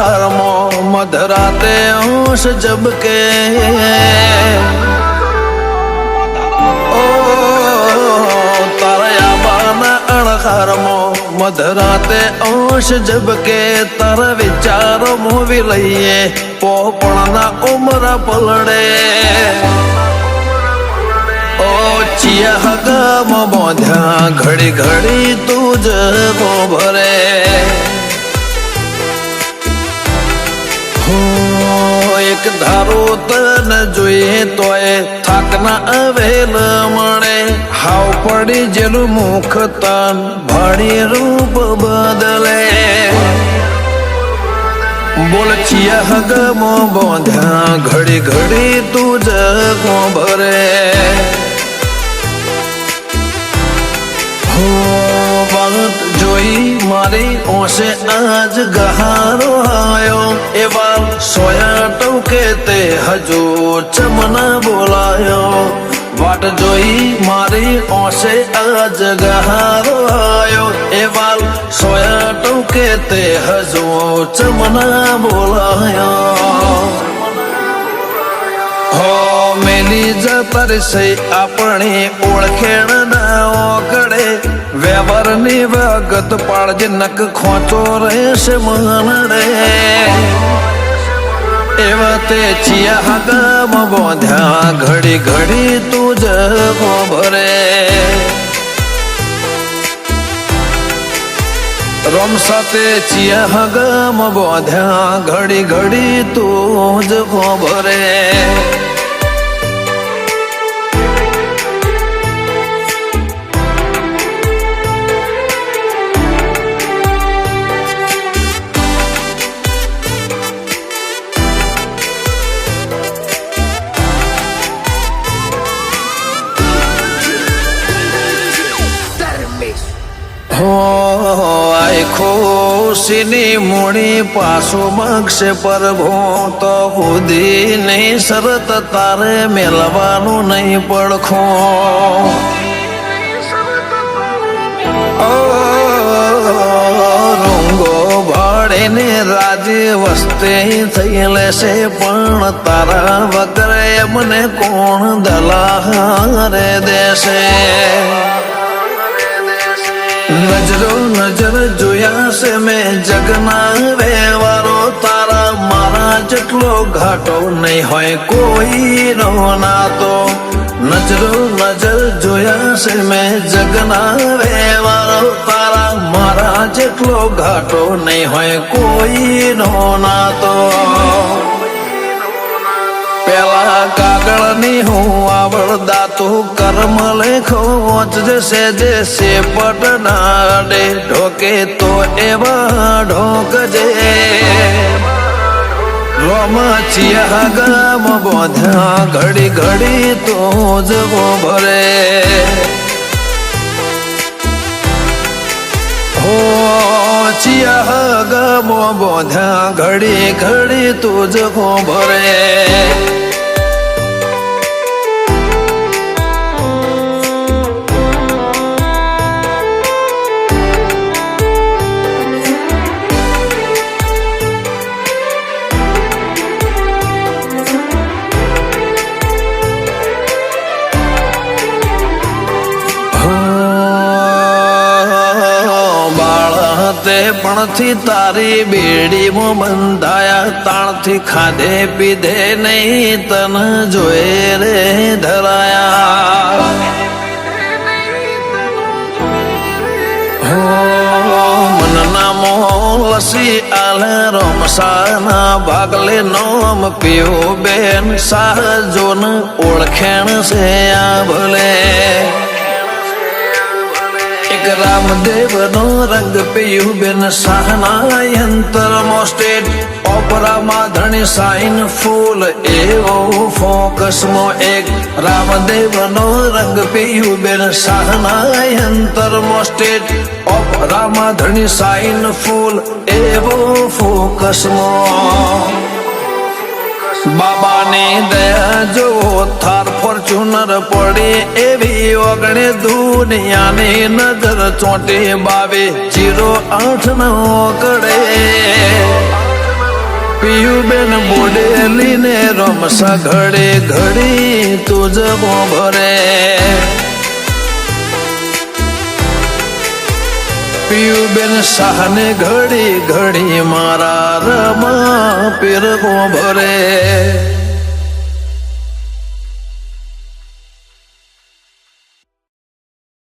મધરાતે અંશ જબકે ઓ તારા આબાના અણખારમાં મધરાતે અંશ જબકે તારા વિચાર મોવી લઈએ પોપણના ઉમરા પલડે ઓ ચિયા હગમાં બોધ્યા ઘડી ઘડી તું જ ભરે એક ધારો તન જોઈએ તોય થાક ના અવેલ મળે હાવ પડી જેલું મુખ તન ભાડી રૂપ બદલે. બોલ ચિયા હગમો, બોધ્યા ઘડી ઘડી તું જ ભરે. મારી ઓસે આજ ગહારો આયો. એવા સોયા ટવકે તે હજુ ચમના બોલાયો. વાટ જોઈ મારી ઓસે આજ ગહારો આયો. એવા સોયા ટવકે તે હજુ ચમના બોલાયો. હો મેની જતર છે આપણે ઓળખેણ ના ઓકડે વ્યવહારની વગત પાળજે નક ખોચો રહેશે મનડે એવા તે ચિયા હગમ બોધ્યા ઘડી ઘડી તું જ ભરે રમ સાથે ચિયા હગમ બોધ્યા ઘડી ઘડી તું જ ભરે હો ખુશીની મૂડી પાછું મગશે પ્રભુ તો બુદ્ધિ નહીં શરત તારે મેલવાનું નહીં પડખો. રૂંગો ભાડીને રાજી વસ્તી થઈ લેશે પણ તારા વગર એમને કોણ દલાહારે દેશે? નજરો નજર જોયા છે મેં જગના વેવારો, તારા મારા જેટલો ઘાટો નહીં હોય કોઈ નો નાતો. નજરો નજર જોયા છે મેં જગના વેવારો, તારા મારા જેટલો ઘાટો નહીં હોય કોઈ નો નાતો. પેલા કાગળની હું આવડદા તું કર્મ લેખો જશે જે સેપટ નાડે ઢોકે તો એવા ઢોકજે. રોમ ચિયા ગામ બોધ્યા ઘડી ઘડી તો જ ભરે. ચિયા ગામ બોધ્યા ઘડી ઘડી તો જ ભરે. તે પણથી તારી બેડીમાં બંધાયા, તાણથી ખાધે પીધે નહીં, તન જોયે રે ધરાયા. મનના મોહ લસી આલે રમસાના ભાગલે નોમ પીઓ બેન, સાહજોન ઓળખેણ છે આ ભલે. એક રામદેવ નો રંગ પીયું બેન સહના યંત્ર મોસ્ટેડ. ઓપરામાં ધણી સાઈન ફૂલ, એવો ફોકસ મો એક. રામદેવ નો રંગ પીયું બેન સહના યંત્ર મોસ્ટેડ. ઓપરામાં ધણી સાઈન ફૂલ, એવો ફોકસ મો બાબાની દયા જો થાર ફોર્ચ્યુનર પડી એવી ઓગણે દુનિયાની નજર ચોંટી બાવે. જીરો આઠ નો કડે પિયુબેન બોડેલી ને રમસા ઘડે ઘડી તુજ ભરે. પિયુબેન શાહને ઘડી ઘડી મારા રમા પીર ભરે.